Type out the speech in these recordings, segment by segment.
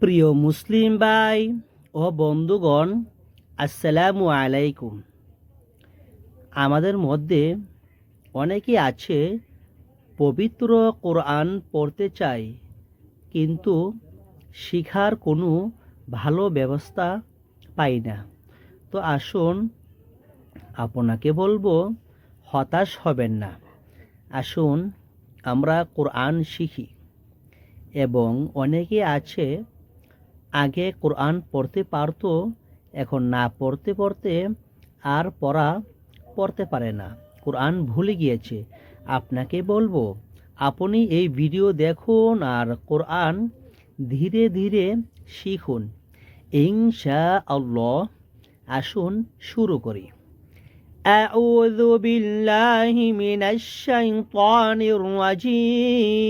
প্রিয় মুসলিম ভাই ও বন্ধুগণ, আসসালামু আলাইকুম। আমাদের মধ্যে অনেকে আছে, পবিত্র কোরআন পড়তে চাই কিন্তু শিখার কোনো ভালো ব্যবস্থা পাই না। তো আসুন, আপনাকে বলব, হতাশ হবেন না। আসুন, আমরা কোরআন শিখি। এবং অনেকে আছে আগে কোরআন পড়তে পারতো এখন না পড়তে পড়তে আর পড়া পড়তে পারে না কোরআন ভুলে গিয়েছে আপনাকে বলবো আপনি এই ভিডিও দেখুন আর কোরআন ধীরে ধীরে শিখুন ইনশা আল্লাহ আসুন শুরু করি أعوذ بالله من الشيطان الرجيم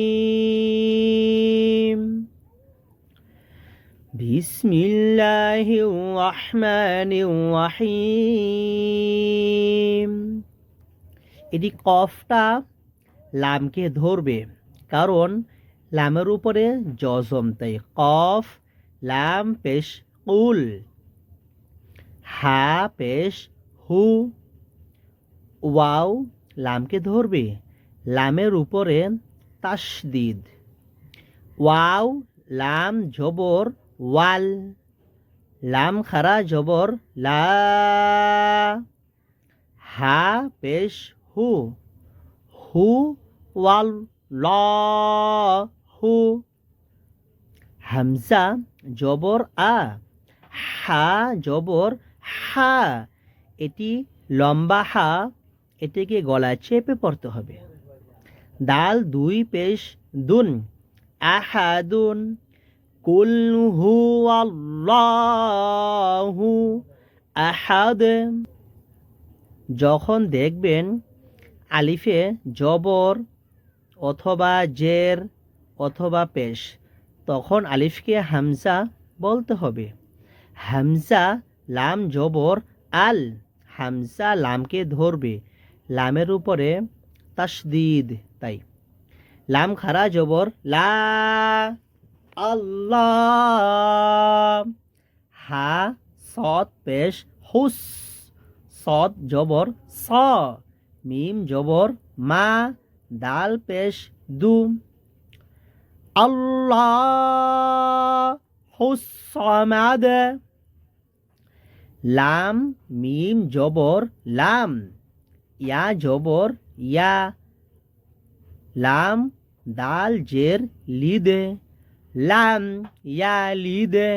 বিসমিল্লাহির এটি কফটা লামকে ধরবে, কারণ লামের উপরে জজম তাই কফ, লাম পেশ উল হা পেশ হু, ওয়াও লামকে ধরবে, লামের উপরে তাসদিদ, ওয়াও লাম জবর ওয়াল, লাম, খারা, জবর, লা, হা, পেশ, হু হু, ওয়াল, ল, হু, হামজা, জবর, আ, হা, জবর, হা, এটি লম্বা হা, এটিকে গলায় চেপে পড়তে হবে। দাল, দুই, পেশ, দুন, আহাদুন কুল হু আল্লাহু আহাদ। যখন দেখবেন আলিফে জবর অথবা জের অথবা পেশ, তখন আলিফকে হামজা বলতে হবে। হামজা লাম জবর আল, হামজা লামকে ধরবে। লামের উপরে তাসদিদ তাই। লাম খারা জবর লা আল্লাহ। হা, সৎ, পেশ, হুস। সৎ, জবর, স। মিম, জবর, মা। দাল, পেশ দু আল্লাহ হুসমাদ লাম, মিম, জবর, লাম। ইয়া, জবর, ইয়া। লাম, দাল, জের, লিদে। লাম ইয়া লিদে,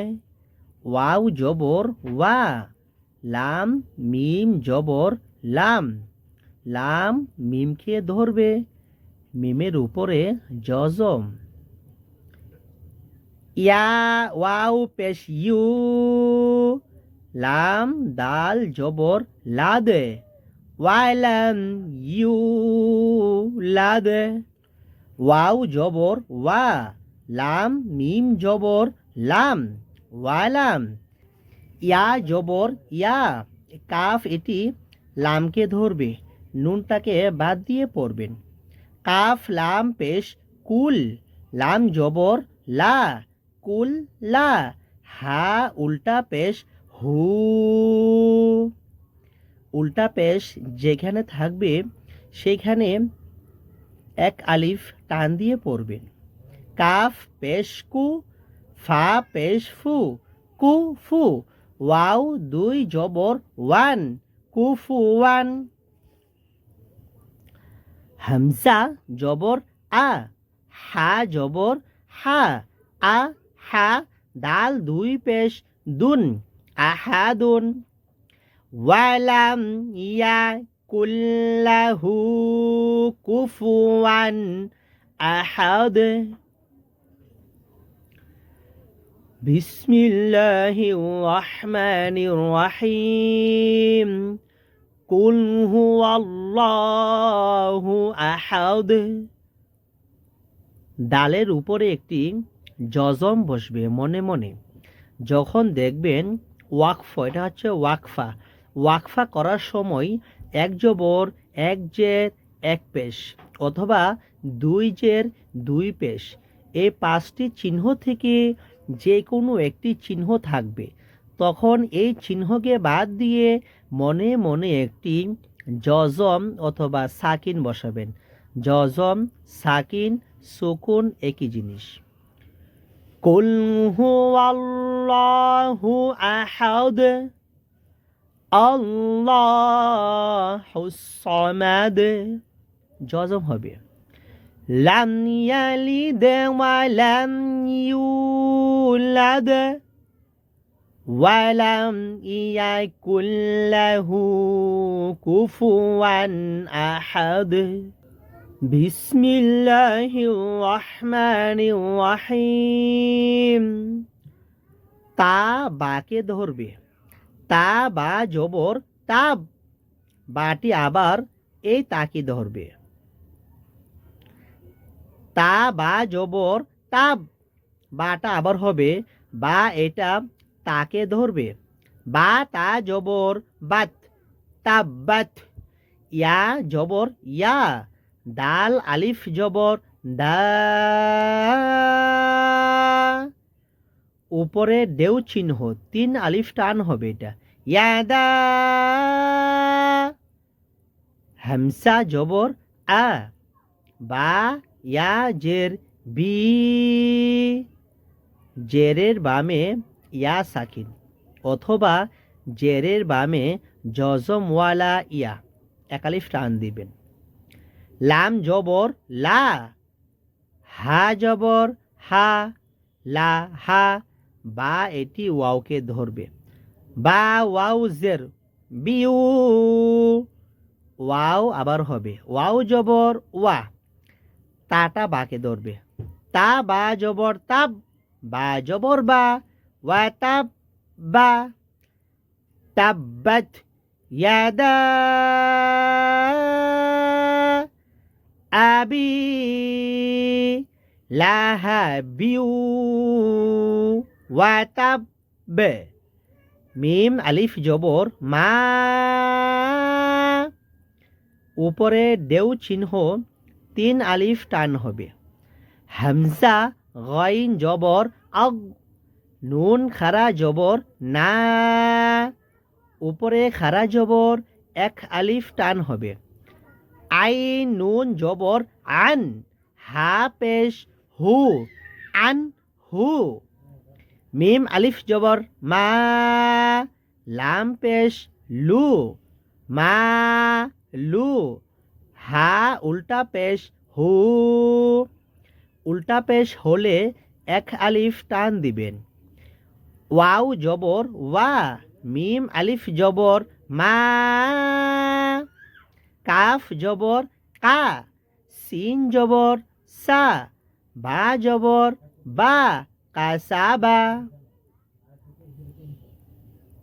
ওয়াও জবর ওয়া, লাম মিম জবর লাম লাম মিমকে ধরবে? মিমের উপরে জজম। ইয়া ওয়াও পেশ ইউ, লাম দাল জবর লাদে ওয়াইলাম ইউ লাদে, ওয়াও জবর ওয়া লাম, মিম, জবর, লাম ওয়ালাম ইয়া, জবর, ইয়া, কাফ, এটি লামকে ধরবে, নুনটাকে বাদ দিয়ে পড়বেন। কাফ, লাম, পেশ, কুল, লাম, জবর, লা, কুল, লা, হা, উল্টা পেশ, হু, উল্টা পেশ যেখানে থাকবে, সেখানে এক আলিফ টান দিয়ে পড়বেন। কাফ পেশ কু, ফা পেশ ফু, কু ফু, ওয়াও দুই জবর ওয়ান কুফু ওয়ান। হামজা জবর আ, হা জবর হা, আ, হা, দাল দুই পেশ দুন, আহাদুন। ওয়ালাম ইয়া কুল্লাহু কুফুয়ান আহাদ। بسم الله الرحمن الرحيم قل هو الله أحد ডালের উপরে একটি জজম বসবে মনে মনে যখন দেখবেন ওয়াকফ এটা হচ্ছে ওয়াকফা ওয়াকফা করার সময় এক জবর এক জের এক পেশ অথবা দুই জের দুই পেশ এই পাঁচটি চিহ্ন থেকে যে কোনো একটি চিহ্ন থাকবে। তখন এই চিহ্নকে বাদ দিয়ে মনে মনে একটি জজম অথবা সাকিন বসাবেন। জজম সাকিন, সুকুন একই জিনিস। কুল হুয়াল্লাহু আহাদ, আল্লাহুস সামাদ। জজম হবে। লাম ইয়ালিদ ওয়া লাম ইউলাদ ওয়ালাম ইয়াকুল্লাহু কুফুয়ান আহাদ বিসমিল্লাহির রহমানির রহিম তা বাকে ধরবে? তা বা জবর তাব। বাটি আবার এই তাকে ধরবে। তা বা জবর তাব বাটা আবার হবে, বা এটা তাকে ধরবে। বা তা জবর বাত তাব্বাত ইয়া জবর ইয়া, দাল, আলিফ জবর দা, উপরে দেউ চিহ্ন, তিন আলিফ টান হবে এটা। ইয়াদা হামসা জবর আ, বা ইয়া জের বি, জেরের বামে ইয়া সাকিন, অথবা জেরের বামে জজমওয়ালা ইয়া, একালিফ টান দিবেন। লাম জবর, লা, হা জবর, হা, লা, হা, বা এটি ওয়াওকে ধরবে। বা ওয়াও জের, বিউ, ওয়াও আবার হবে। ওয়াও জবর, ওয়া। তাটা বাকে ধরবে। তা বা জবর তাব বা জবর বা, ওয়া তাব বা, তাব্বাত ইয়াদা আবি লাহাবিউ ওয়া তাব মিম, আলিফ, জবর, মা, উপরে দেউ চিহ্ন তিন আলিফ টান হবে। হামজা, গইন, জবর, আগ, নুন, খারা, জবর, না, উপরে খারা, জবর, এক আলিফ টান হবে। আইন, নুন, জবর, আন, হা, পেশ, হু, আন, হু, মিম, আলিফ, জবর, মা, লাম, পেশ, লু, মা, লু হা উল্টা পেশ হু। উল্টা পেশ হলে এক আলিফ টান দিবেন। ওয়াও জবর, ওয়া, মিম আলিফ জবর, মা। কাফ জবর, কা। সিন জবর, সা। বা জবর, বা কাসাবা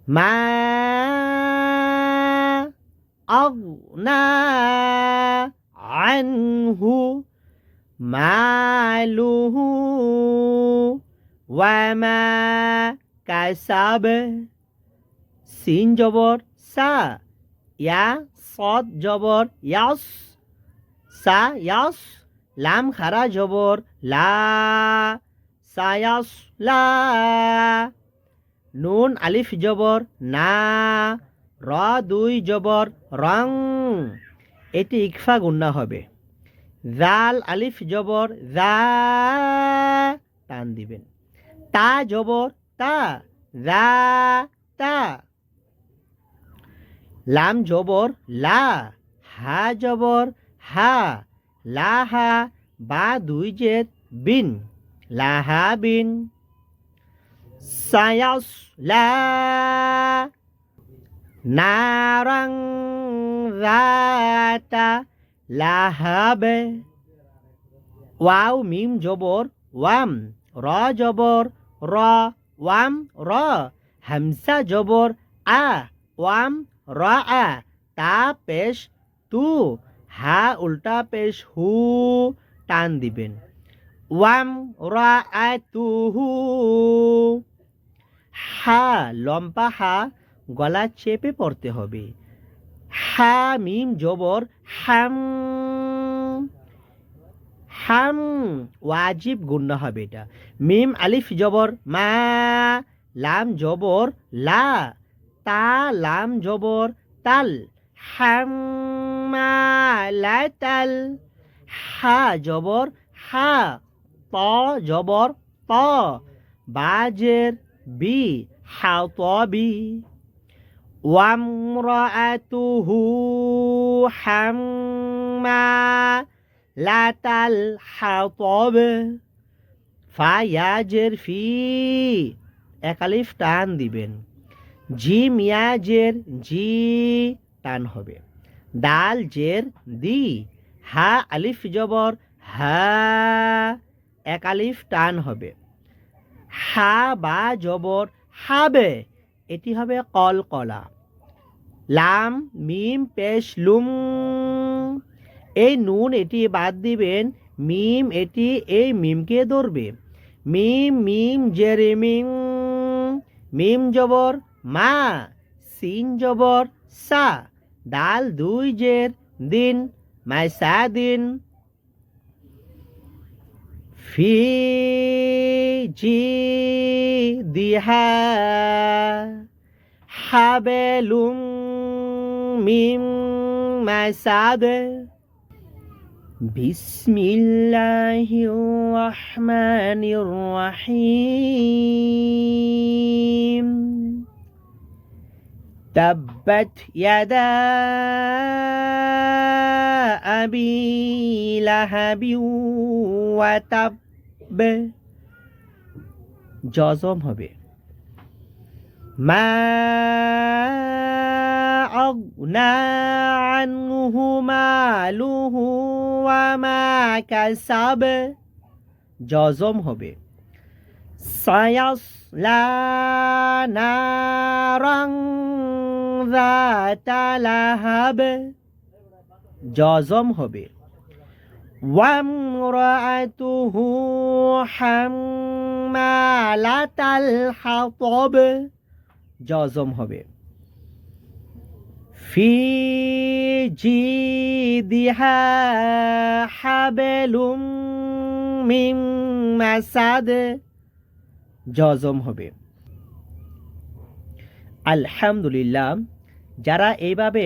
মা। আগনা আনহু মালুহু ওয়ামা কাসাব। সিন জবর সা, ইয়া সদ জবর ইয়াস, সা ইয়াস, লাম খারা জবর লা সায়াস লা। নুন আলিফ জবর না র দুই জবর রং। এটি ইকফা গুন্না হবে। জাল আলিফ জবর জা টান দিবেন। তা জবর তা জা তা। লাম জবর লা, হা জবর হা। লা, হা, বা দুই জেদ বিন। লাহা বিন। সায়াস, লা। নারাং লাহাবে। ওয়াও, মিম, জবর, ওয়াম, র, জবর, র, ওয়াম, র, হামসা, জবর, আ, ওয়াম, র, আ, তা, পেশ, তু, হা, উল্টা, পেশ, হু, টান দিবেন। ওয়াম, রা, আ তুহু হা, লম্বা, হা গলা চেপে পড়তে হবে। হা মিম জবর, হাম হাম, ওয়াজিব গুন্না হবে এটা। মিম আলিফ জবর, মা, লাম জবর, লা, তা, লাম জবর, তাল, হাম তাল, হা জবর, হা ত জবর ত বাজের, বি হা ত বি। وامرأته حمالة الحطب ফায়াজের ফি একালিফ টান দিবেন জিম ইয়াজের জি টান হবে দাল জের দি হা আলিফ জবর হা একালিফ টান হবে হা বা জবর হাবে এটি হবে কল কলা লাম, মিম, পেশ, লুম। এই নুন এটি বাদ দিবেন, মিম এটি এই মিমকে ধরবে। মিম মিম, জেরে মিম। মিম জবর, মা। সিন জবর, সা। দাল দুই জের, দিন। মাই সা দিন। ফি, জি দিহা হাবেলুম مما سبق بسم الله الرحمن الرحيم. تبت يدا أبي لهب وتب. جازم হবে ما أغنى عنه ماله وما كسب জজম হবে সায়াসলা নারাং ذات لهب জজম হবে وامرأته حمالة الحطب জজম হবে في جيدها حبل من مسد জজম হবে আলহামদুলিল্লাহ যারা এইভাবে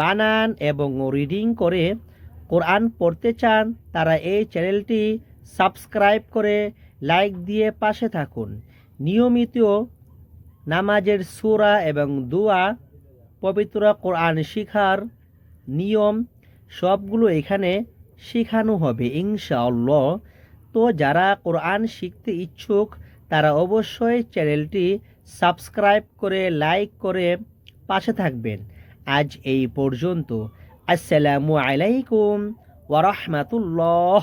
বানান এবং রিডিং করে কোরআন পড়তে চান তারা এই চ্যানেলটি সাবস্ক্রাইব করে লাইক দিয়ে পাশে থাকুন নিয়মিত নামাজের সুরা এবং দোয়া পবিত্র কোরআন শিখার নিয়ম সবগুলো এখানে শেখানো হবে, ইনশাআল্লাহ। তো যারা কোরআন শিখতে ইচ্ছুক, তারা অবশ্যই চ্যানেলটি সাবস্ক্রাইব করে, লাইক করে পাশে থাকবেন। আজ এই পর্যন্ত। আসসালামু আলাইকুম ওরহমাতুল্লাহ